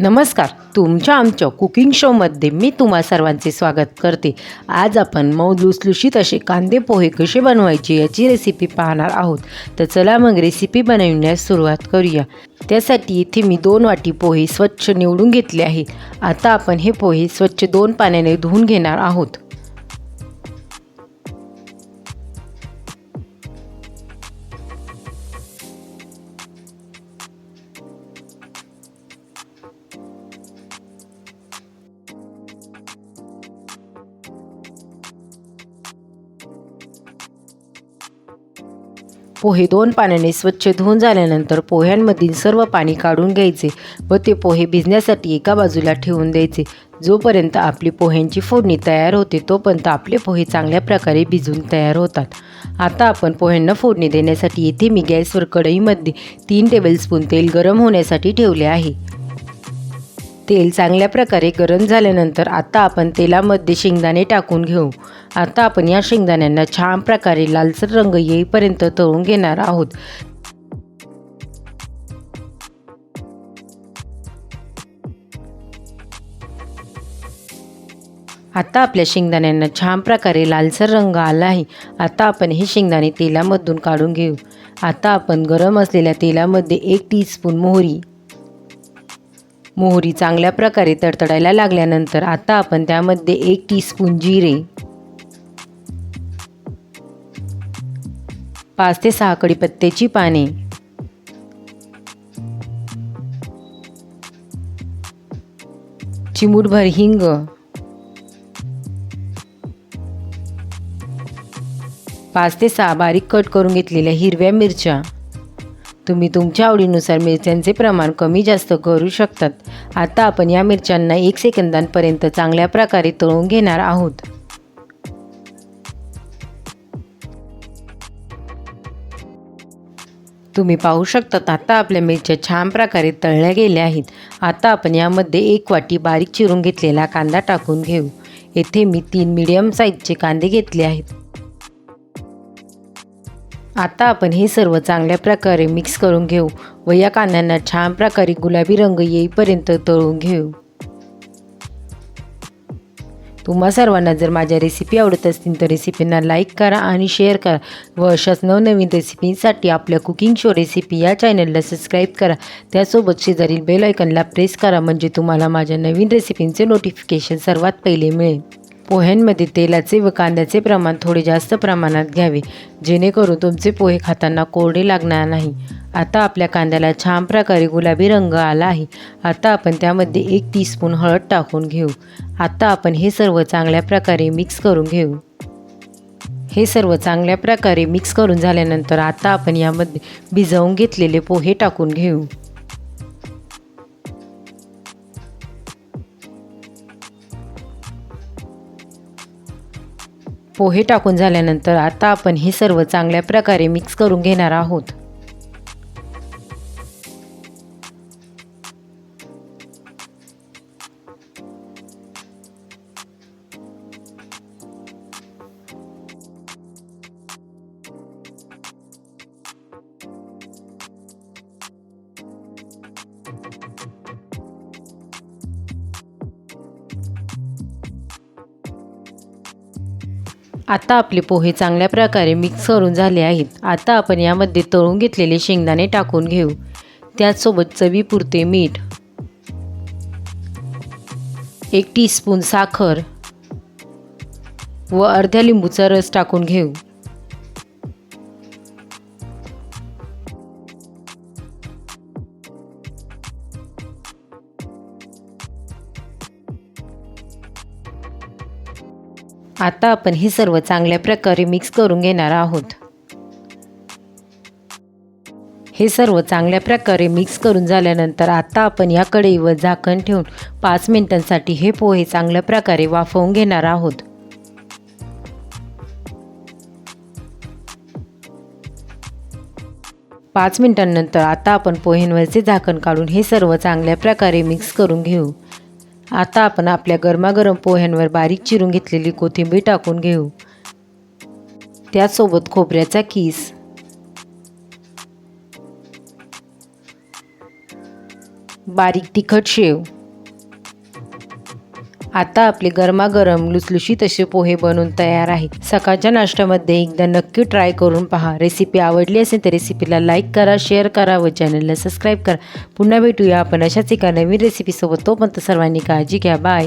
नमस्कार तुमच्या आमच्या कुकिंग शोमध्ये मी तुम्हा सर्वांचे स्वागत करते. आज आपण मऊ लुसलुशीत असे कांदे पोहे कसे बनवायचे याची रेसिपी पाहणार आहोत. तर चला मग रेसिपी बनवण्यास सुरुवात करूया. त्यासाठी इथे मी दोन वाटी पोहे स्वच्छ निवडून घेतले आहे आता आपण हे पोहे स्वच्छ दोन पाण्याने धुवून घेणार आहोत. पोहे दोन पाण्याने स्वच्छ धुवून झाल्यानंतर पोह्यांमधील सर्व पाणी काढून घ्यायचे व ते पोहे भिजण्यासाठी एका बाजूला ठेवून द्यायचे. जोपर्यंत आपली पोह्यांची फोडणी तयार होते तोपर्यंत आपले पोहे चांगल्या प्रकारे भिजून तयार होतात. आता आपण पोह्यांना फोडणी देण्यासाठी येथे मी गॅसवर कढईमध्ये तीन टेबलस्पून तेल गरम होण्यासाठी ठेवले आहे. तेल चांगल्या प्रकारे गरम झाल्यानंतर आता आपण तेलामध्ये शेंगदाणे टाकून घेऊ. आता आपण या शेंगदाण्यांना छान प्रकारे लालसर रंग येईपर्यंत तळून घेणार आहोत. आता आपल्या शेंगदाण्यांना छान प्रकारे लालसर रंग आला आहे. आता आपण हे शेंगदाणे तेलामधून काढून घेऊ. आता आपण गरम असलेल्या तेलामध्ये एक टीस्पून मोहरी. मोहरी चांगल्या प्रकारे तडतडायला लागल्यानंतर आता आपण त्यामध्ये एक टीस्पून जिरे. पाच ते सहा कडीपत्त्याची पाने. चिमूटभर हिंग. पाच ते सहा बारीक कट करून घेतलेल्या हिरव्या मिरच्या. तुम्ही तुमच्या आवडीनुसार मिरच्यांचे प्रमाण कमी जास्त करू शकतात. आता आपण या मिरच्यांना एक सेकंदांपर्यंत चांगल्या प्रकारे तळून घेणार आहोत. तुम्ही पाहू शकतात आता आपल्या मिरच्या छान प्रकारे तळल्या गेल्या आहेत. आता आपण यामध्ये एक वाटी बारीक चिरून घेतलेला कांदा टाकून घेऊ. येथे मी तीन मीडियम साईजचे कांदे घेतले आहेत. आता आपण हे सर्व चांगल्या प्रकारे मिक्स करून घेऊ व या कांद्यांना छान प्रकारे गुलाबी रंग येईपर्यंत तळून घेऊ. तुम्हा सर्वांना जर माझ्या रेसिपी आवडत असतील तर रेसिपींना लाईक करा आणि शेअर करा. व अशाच नवनवीन रेसिपींसाठी आपल्या कुकिंग शो रेसिपी या चॅनलला सबस्क्राईब करा. त्यासोबत शेजारील बेल आयकनला प्रेस करा म्हणजे तुम्हाला माझ्या नवीन रेसिपींचे नोटिफिकेशन सर्वात पहिले मिळेल. पोह्यांमध्ये तेलाचे व कांद्याचे प्रमाण थोडे जास्त प्रमाणात घ्यावे जेणेकरून तुमचे पोहे खाताना कोरडे लागणार नाही. आता आपल्या कांद्याला छान प्रकारे गुलाबी रंग आला आहे. आता आपण त्यामध्ये एक टीस्पून हळद टाकून घेऊ. आता आपण हे सर्व चांगल्या प्रकारे मिक्स करून घेऊ. हे सर्व चांगल्या प्रकारे मिक्स करून झाल्यानंतर आता आपण यामध्ये भिजवून घेतलेले पोहे टाकून घेऊ. पोहे टाकून झाल्यानंतर आता आपण हे सर्व चांगल्या प्रकारे मिक्स करून घेणार आहोत. आता आपले पोहे चांगल्या प्रकारे मिक्स करून झाले आहेत. आता आपण यामध्ये तळून घेतलेले शेंगदाणे टाकून घेऊ. त्याचसोबत चवीपुरते मीठ एक टीस्पून साखर व अर्ध्या लिंबूचा रस टाकून घेऊ. आता आपण हे सर्व चांगल्या प्रकारे मिक्स करून घेणार आहोत. हे सर्व चांगल्या प्रकारे मिक्स करून झाल्यानंतर आता आपण या कढईवर झाकण ठेवून पाच मिनिटांसाठी हे पोहे चांगल्या प्रकारे वाफवून घेणार आहोत. पाच मिनिटांनंतर आता आपण पोह्यांवरचे झाकण काढून हे सर्व चांगल्या प्रकारे मिक्स करून घेऊ. आता आपण आपल्या गरमागरम पोह्यांवर बारीक चिरून घेतलेली कोथिंबीर टाकून घेऊ. त्यासोबत खोबऱ्याचा किस. बारीक तिखट शेव. आता आपले गरमागरम लुसलुशीत असे पोहे बनवून तयार आहे सकाळच्या नाश्त्यामध्ये एकदा नक्की ट्राय करून पहा. रेसिपी आवडली असेल तर रेसिपीला लाईक करा शेअर करा व चॅनलला सबस्क्राईब करा. पुन्हा भेटूया आपण अशाच एका नवीन रेसिपीसोबत तोपर्यंत सर्वांनी काळजी घ्या. बाय